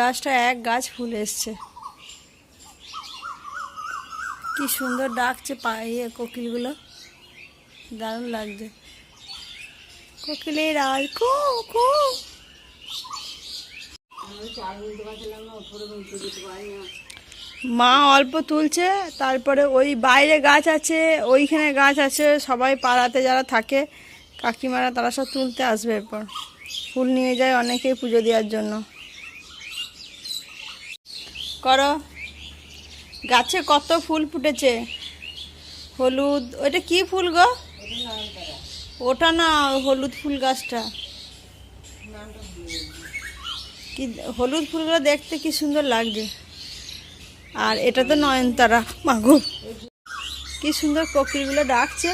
গাছটা এক গাছ ফুল এসছে। কি সুন্দর ডাকছে পায়ে কোকিলগুলো। দারুণ লাগছে। কোকিলের আওয়াজ কু কু। মা অল্প তুলছে, তারপরে ওই বাইরে গাছ আছে, ওইখানে গাছ আছে, সবাই পাড়াতে যারা থাকে, কাকিমারা তারা সব তুলতে আসবে এরপর। ফুল নিয়ে যায় অনেকেই পুজো দেওয়ার জন্য। করো। গাছে কত ফুল ফুটেছে? হলুদ ওটা কি ফুল গো? ওটা না হলুদ ফুল গাছটা। কি হলুদ ফুলগুলো দেখতে কি সুন্দর লাগছে। আর এটা তো নয়নতারা মাগো কি সুন্দর কোকিলগুলো ডাকছে।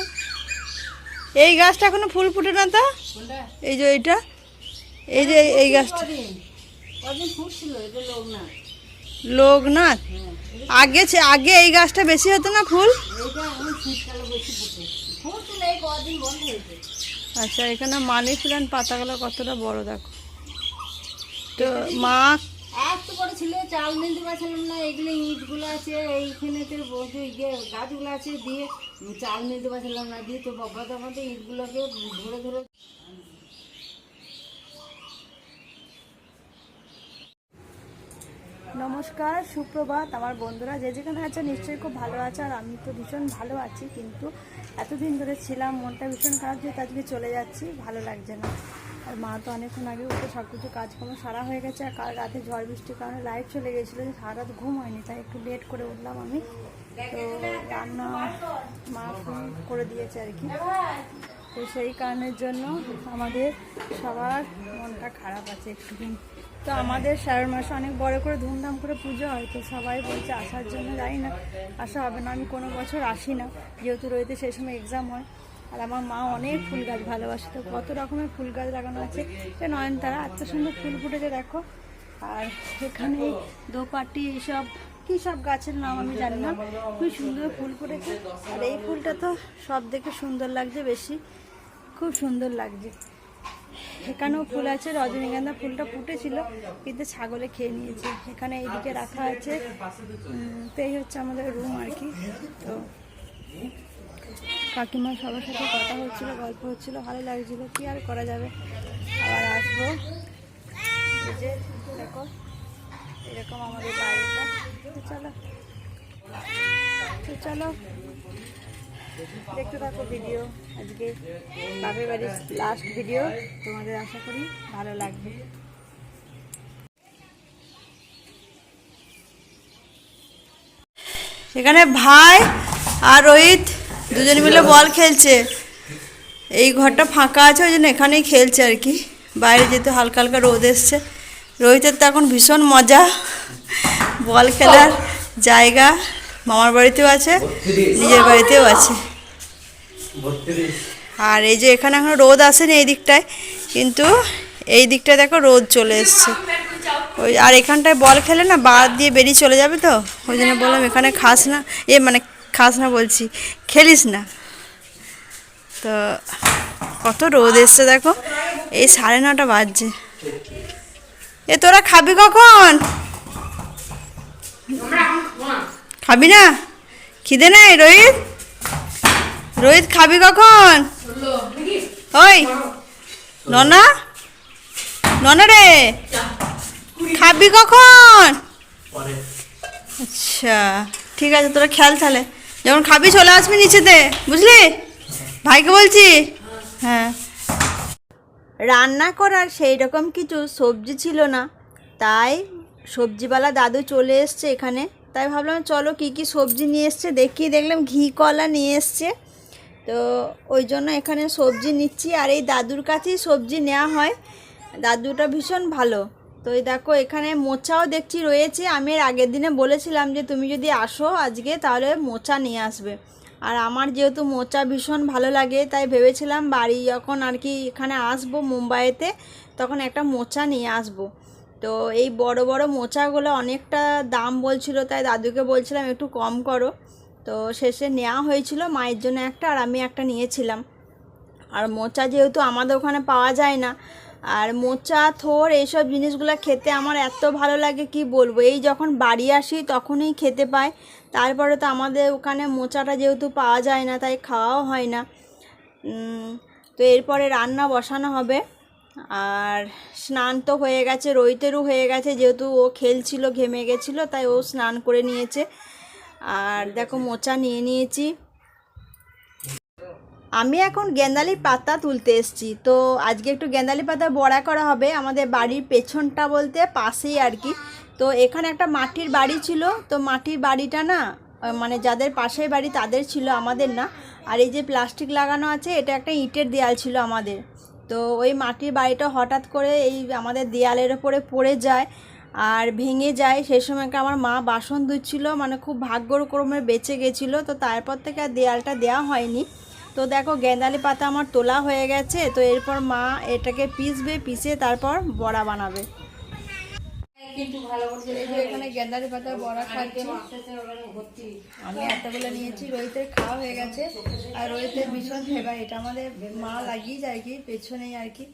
এই গাছটা এখনও ফুল ফুটে না তা? এই যে এইটা। এই যে এই গাছটা। ফুটছিল, এটা লোক না। লোকনাথ। আগে আগে এই গাছটা বেশি হতো না ফুল? আচ্ছা এখানে মানি প্ল্যান্ট পাতাগুলো কতটা বড় দেখো। তো মা এত বড় ছিল, চাল নিতে পারছিলাম না এগুলো ইটগুলো আছে এইখানে তো বসে ইয়ে গাছগুলো আছে, দিয়ে চাল নিতে পারছিলাম না, দিয়ে তো বাবা তো আমাদের ইটগুলোকে ধরে ধরে নমস্কার, সুপ্রভাত। আমার বন্ধুরা যে যেখানে আছে নিশ্চয়ই খুব ভালো আছে, আর আমি তো ভীষণ ভালো আছি, কিন্তু এতদিন ধরে ছিলাম, মনটা ভীষণ খারাপ, যেহেতু আজকে চলে যাচ্ছি, ভালো লাগছে না। আর মা তো অনেকক্ষণ আগে উঠে সব কিছু কাজকর্ম সারা হয়ে গেছে, আর কাল রাতে ঝড় বৃষ্টির কারণে লাইট চলে গেছিল সারা রাত ঘুম হয়নি, তাই একটু লেট করে উঠলাম আমি। তো রান্না মা ফোন করে দিয়েছে আর কি। তো সেই কারণের জন্য আমাদের সবার মনটা খারাপ আছে একটুখানি। তো আমাদের শ্রাবণ মাসে অনেক বড় করে ধুমধাম করে পুজো হয়, তো সবাই বলছে আসার জন্য যাই না। আসা হবে না, আমি কোনো বছর আসি না, যেহেতু রয়েছে সেই সময় এক্সাম হয়। আর আমার মা অনেক ফুল গাছ ভালোবাসে, তো কত রকমের ফুল গাছ লাগানো আছে। সে নয়নতারা, এত সুন্দর ফুল ফুটেছে, দেখো। আর এখানে দোপাটি এইসব কী সব গাছের নাম আমি জানি না। খুব সুন্দর ফুল ফুটেছে। আর এই ফুলটা তো সব দেখে সুন্দর লাগছে বেশি। খুব সুন্দর লাগছে। এখানেও ফুল আছে, রজনীগন্ধা ফুলটা ফুটেছিল, কিন্তু ছাগলে খেয়ে নিয়েছে। এখানে এইদিকে রাখা আছে তো এই হচ্ছে আমাদের রুম আর কি। তো কাকিমার সবার সাথে কথা হচ্ছিল, গল্প হচ্ছিল, ভালো লাগছিল, কি আর করা যাবে? আবার আসব। দেখো, এরকম আমাদের বাড়িটা। চলো, তো চলো। দেখতে থাকো ভিডিও। আজকে বাপের বাড়ির লাস্ট ভিডিও তোমাদের আশা করি ভালো লাগবে। এখানে ভাই আর রোহিত দুজন মিলে বল খেলছে। এই ঘরটা ফাঁকা আছে, ওই জন্য এখানেই খেলছে আর কি। বাইরে যেতে হালকা হালকা রোদ এসছে। রোহিতের তো এখন ভীষণ মজা। বল খেলার জায়গা। মামার বাড়িতেও আছে, নিজের বাড়িতেও আছে। আর এই যে এখানে এখন রোদ আসেনি এই দিকটায়, কিন্তু এই দিকটায় দেখো রোদ চলে এসছে। ওই আর এখানটায় বল খেলে না বাদ দিয়ে বেরিয়ে চলে যাবে তো? ওই জন্য বললাম এখানে খাস না, এ মানে খাস না বলছি, খেলিস না। তো কত রোদ এসছে দেখো, এই সাড়ে নটা বাজছে। এ তোরা খাবি কখন? খাবি না? খিদে নাই রোহিত? রোহিত খাবি কখন? ওই ননা? ননা রে খাবি কখন? আচ্ছা ঠিক আছে তোরা খেয়াল তাহলে। যখন খাবি চলে আসবি নিচেতে বুঝলি? ভাইকে বলছি। হ্যাঁ। রান্না করার সেই রকম কিছু সবজি ছিল না। তাই সবজিওয়ালা দাদু চলে এসছে এখানে। তাই ভাবলাম চলো কি কি সবজি নিয়ে এসছে দেখি দেখলাম ঘি কলা নিয়ে এসছে। তো ওই জন্য এখানে সবজি নিচ্ছি। আর এই দাদুর কাছেই সবজি নেওয়া হয়। দাদুটা ভীষণ ভালো। তো এই দেখো, এখানে মোচাও দেখছি রয়েছে। আমি এর আগের দিনে বলেছিলাম যে, তুমি যদি আসো আজকে, তাহলে মোচা নিয়ে আসবে। আর আমার যেহেতু মোচা ভীষণ ভালো লাগে, তাই ভেবেছিলাম বাড়ি যখন আর কি এখানে আসব মুম্বাইতে, তখন একটা মোচা নিয়ে আসব। তো এই বড় বড় মোচাগুলো অনেকটা দাম বলছিল, তাই দাদুকে বলছিলাম, একটু কম করো। তো শেষে নেওয়া হয়েছিল মায়ের জন্য একটা, আর আমি একটা নিয়েছিলাম। আর মোচা যেহেতু আমাদের ওখানে পাওয়া যায় না, আর মোচা, থোর এইসব জিনিসগুলো খেতে আমার এত ভালো লাগে, কি বলব? এই যখন বাড়ি আসি তখনই খেতে পাই। তারপরে তো আমাদের ওখানে মোচাটা যেহেতু পাওয়া যায় না, তাই খাওয়াও হয় না। তো এরপরে রান্না বসানো হবে। আর স্নান তো হয়ে গেছে রইতেরও হয়ে গেছে, যেহেতু ও খেলছিল, ঘেমে গেছিল, তাই ও স্নান করে নিয়েছে। আর দেখো মোচা নিয়ে নিয়েছি। আমি এখন গেন্দালি পাতা তুলতে এসেছি। তো আজকে একটু গেন্দালি পাতা বড়া করা হবে। আমাদের বাড়ির পেছনটা বলতে পাশেই আর কি। তো এখানে একটা মাটির বাড়ি ছিল। তো মাটির বাড়িটা না মানে যাদের পাশের বাড়ি তাদের ছিল, আমাদের না। আর এই যে প্লাস্টিক লাগানো আছে, এটা একটা ইটের দেয়াল ছিল আমাদের। তো ওই মাটির বাড়িটা হঠাৎ করে এই আমাদের দেয়ালের ওপরে পড়ে যায়। আর ভেঙে যায় সেই সময়কে আমার মা বাসন ধুচ্ছিল মানে খুব ভাগ্যক্রমে বেঁচে গেছিল তো তারপর থেকে আর দেয়ালটা দেওয়া হয়নি। তো দেখো গেঁদালি পাতা আমার তোলা হয়ে গেছে তো এরপর মা এটাকে পিসবে পিষে তারপর বড়া বানাবে। কিন্তু ভালো করে এই যে এখানে গেঁদালি পাতার বড়া খাচ্ছি। আসতেছে ওখানে ভর্তি আমি এতগুলো নিয়েছি রোহিতের খাওয়া হয়ে গেছে। আর রোহিতের ভীষণ ফেভারিট আমাদের মা লাগিয়ে যায় কি পেছনেই আর কি।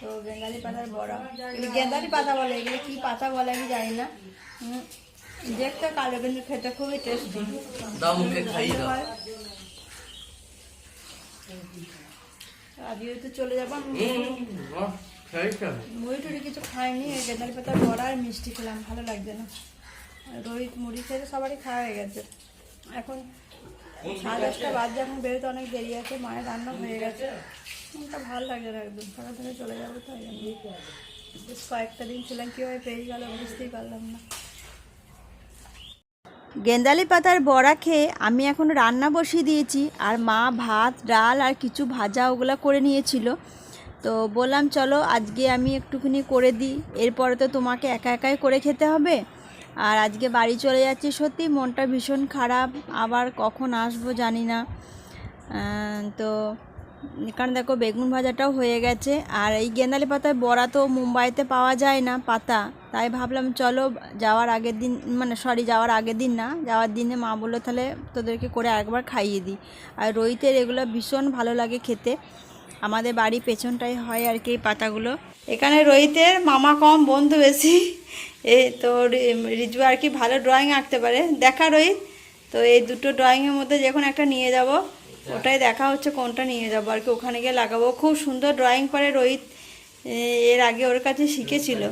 তো গেঁদালি পাতার বড়া। এগুলো গেঁদালি পাতা বলে এগুলো কি পাতা বলে আমি জানি না। দেখতে কালো কিন্তু খেতে খুবই টেস্টি আজকে তো চলে যাব মুড়ি টুড়ি কিছু খাইনি গেঁদালি পাতার বড়া আর মিষ্টি খেলাম ভালো লাগছে না। রোহিত মুড়ি খেতে সবারই খাওয়া হয়ে গেছে। এখন সাড়ে দশটা বাজে এখন বেরোতে অনেক দেরি আছে মায়ের রান্না হয়ে গেছে। ভালো লাগছে না একদম। চলে যাব বেশ কয়েকটা দিন ছিলাম, কীভাবে পেয়ে গেল বুঝতেই পারলাম না। গেন্দালি পাতার বড়া খেয়ে আমি এখন রান্না বসিয়ে দিয়েছি, আর মা ভাত, ডাল আর কিছু ভাজা ওগুলো করে নিয়েছিল। তো বললাম, চলো, আজকে আমি একটুখানি করে দিই। এরপরে তো তোমাকে একা একাই করে খেতে হবে। আর আজকে বাড়ি চলে যাচ্ছি সত্যি, মনটা ভীষণ খারাপ। আবার কখন আসব জানি না। তো এখানে দেখো বেগুন ভাজাটাও হয়ে গেছে। আর এই গেন্দালি পাতার বড়া তো মুম্বাইতে পাওয়া যায় না, পাতা। তাই ভাবলাম চলো যাওয়ার আগের দিন মানে সরি যাওয়ার আগের দিন না, যাওয়ার দিনে মা বলল তাহলে তোদেরকে করে একবার খাইয়ে দিই। আর রোহিতের এগুলো ভীষণ ভালো লাগে খেতে। আমাদের বাড়ি পেছনটাই হয় আর কি এই পাতাগুলো। এখানে রোহিতের মামা কম বন্ধু বেশি। এ তো রিজু আর কি ভালো ড্রয়িং আঁকতে পারে। দেখা রোহিত, তো এই দুটো ড্রয়িংয়ের মধ্যে যখন একটা নিয়ে যাব ওটাই দেখা হচ্ছে কোনটা নিয়ে যাব। আর কি ওখানে গিয়ে লাগাবো। খুব সুন্দর ড্রয়িং করে রোহিত এর আগে ওর কাছে শিখেছিল।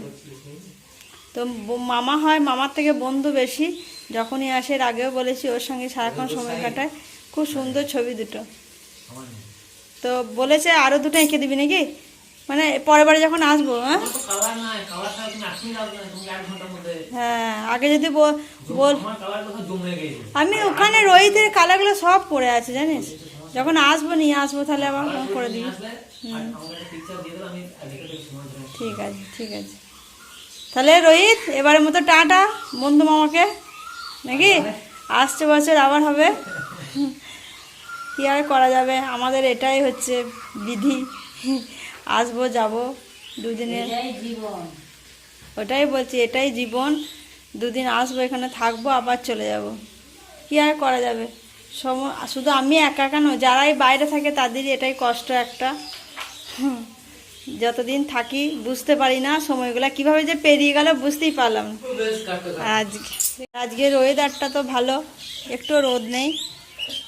তো মামা হয় মামার থেকে বন্ধু বেশি। যখনই আসে এর আগেও বলেছি ওর সঙ্গে সারাক্ষণ সময় কাটায়। খুব সুন্দর ছবি দুটো। তো বলেছে আরও দুটো এঁকে দিবি নাকি? মানে পরের বারে যখন আসব হ্যাঁ? হ্যাঁ আগে যদি বল আমি ওখানে রোহিতের কালারগুলো সব পড়ে আছে জানিস? যখন আসব নিয়ে আসব তাহলে আবার ফোন করে দিবি। ঠিক আছে ঠিক আছে। তাহলে রোহিত এবারের মতো টাটা বন্ধু মামাকে। নাকি? আসছে বছর আবার হবে। কি আর করা যাবে? আমাদের এটাই হচ্ছে বিধি। আসব যাব দুদিনের। ওটাই বলছি এটাই জীবন। দুদিন আসব এখানে থাকব আবার চলে যাব। কি আর করা যাবে? সম শুধু আমি একা নয় যারাই বাইরে থাকে তাদেরই এটাই কষ্ট একটা। যতদিন থাকি বুঝতে পারি না সময়গুলো কীভাবে যে পেরিয়ে গেল বুঝতেই পারলাম আজকে আজকের ওয়েদারটা তো ভালো একটু রোদ নেই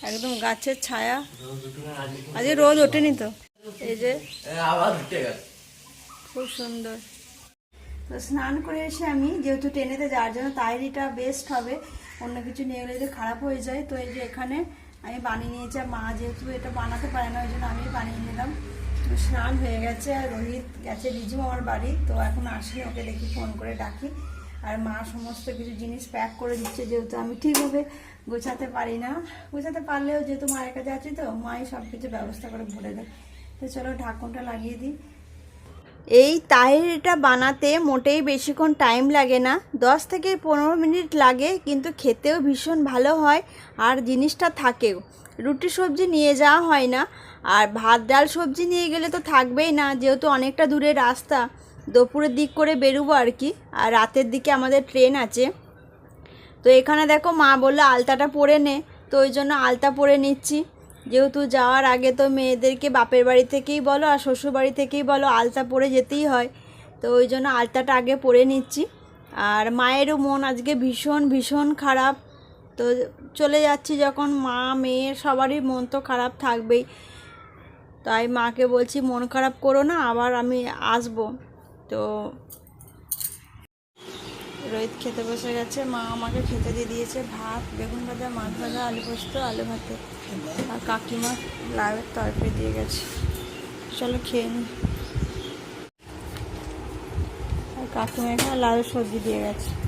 একদম গাছের ছায়া। আজকে রোদ ওঠেনি তো? এই যে খুব সুন্দর। তো স্নান করে এসে আমি যেহেতু ট্রেনেতে যাওয়ার জন্য তাইরিটা বেস্ট হবে। অন্য কিছু নিয়ে গেলে যদি খারাপ হয়ে যায়, তো এই যে এখানে আমি বানিয়ে নিয়েছি আর মা যেহেতু এটা বানাতে পারে না, ওই জন্য আমি বানিয়ে নিলাম। তো স্নান হয়ে গেছে আর রোহিত গেছে রিজু আমার বাড়ি, তো এখন আসি, ওকে দেখি ফোন করে ডাকি। আর মা সমস্ত কিছু জিনিস প্যাক করে দিচ্ছে, যেহেতু আমি ঠিকভাবে গোছাতে পারি না। গোছাতে পারলেও যেহেতু মায়ের কাছে আছি তো, মাই সব কিছু ব্যবস্থা করে ভরে দেয়। তো চলো ঢাকনটা লাগিয়ে দিই। এই তাহিরিটা বানাতে মোটেই বেশিক্ষণ টাইম লাগে না। দশ থেকে পনেরো মিনিট লাগে, কিন্তু খেতেও ভীষণ ভালো হয় আর জিনিসটা থাকেও। রুটি সবজি নিয়ে যাওয়া হয় না, আর ভাত, ডাল সবজি নিয়ে গেলে তো থাকবেই না, যেহেতু অনেকটা দূরের রাস্তা। দুপুরের দিক করে বেরোবো আর কি, আর রাতের দিকে আমাদের ট্রেন আছে। তো এখানে দেখো মা বলল, আলতাটা পরে নে। তো ওই জন্য আলতা পরে নিচ্ছি। যেহেতু যাওয়ার আগে তো মেয়েদেরকে বাপের বাড়ি থেকেই বলো আর শ্বশুর বাড়ি থেকেই বলো আলতা পরে যেতেই হয়। তো ওই জন্য আলতাটা আগে পরে নিচ্ছি। আর মায়েরও মন আজকে ভীষণ ভীষণ খারাপ। তো চলে যাচ্ছি যখন মা মেয়ে সবারই মন তো খারাপ থাকবেই। তাই মাকে বলছি, মন খারাপ করো না, আবার আমি আসব। তো রোহিত খেতে বসে গেছে। মা আমাকে খেতে দিয়ে দিয়েছে ভাত, বেগুন ভাজা, মাছ ভাজা, আলু পোস্ত, আলু ভাতে। আর কাকিমা লাউয়ের তরফে দিয়ে গেছে। চলো খেয়ে নি। আর কাকিমা এখানে লাউ সবজি দিয়ে গেছে।